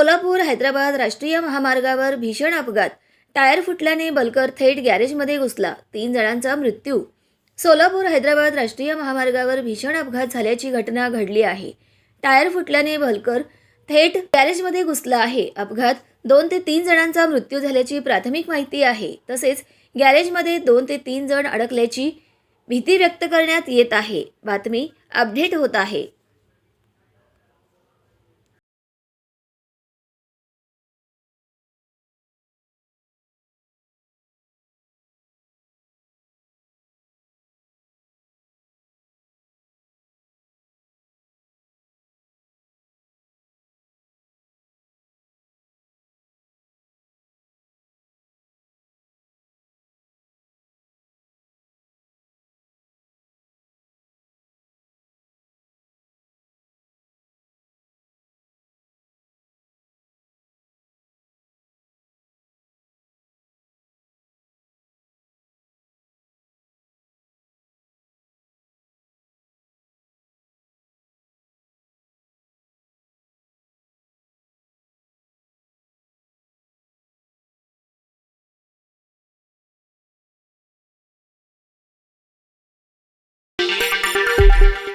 सोलापूर हैदराबाद राष्ट्रीय महामार्गावर भीषण अपघात. टायर फुटल्याने बलकर थेट गॅरेजमध्ये घुसला. तीन जणांचा मृत्यू. सोलापूर हैदराबाद राष्ट्रीय महामार्गावर भीषण अपघात झाल्याची घटना घडली आहे. टायर फुटल्याने बलकर थेट गॅरेजमध्ये घुसला आहे. अपघात दोन ते तीन जणांचा मृत्यू झाल्याची प्राथमिक माहिती आहे. तसेच गॅरेजमध्ये दोन ते तीन जण अडकल्याची भीती व्यक्त करण्यात येत आहे. बातमी अपडेट होत आहे.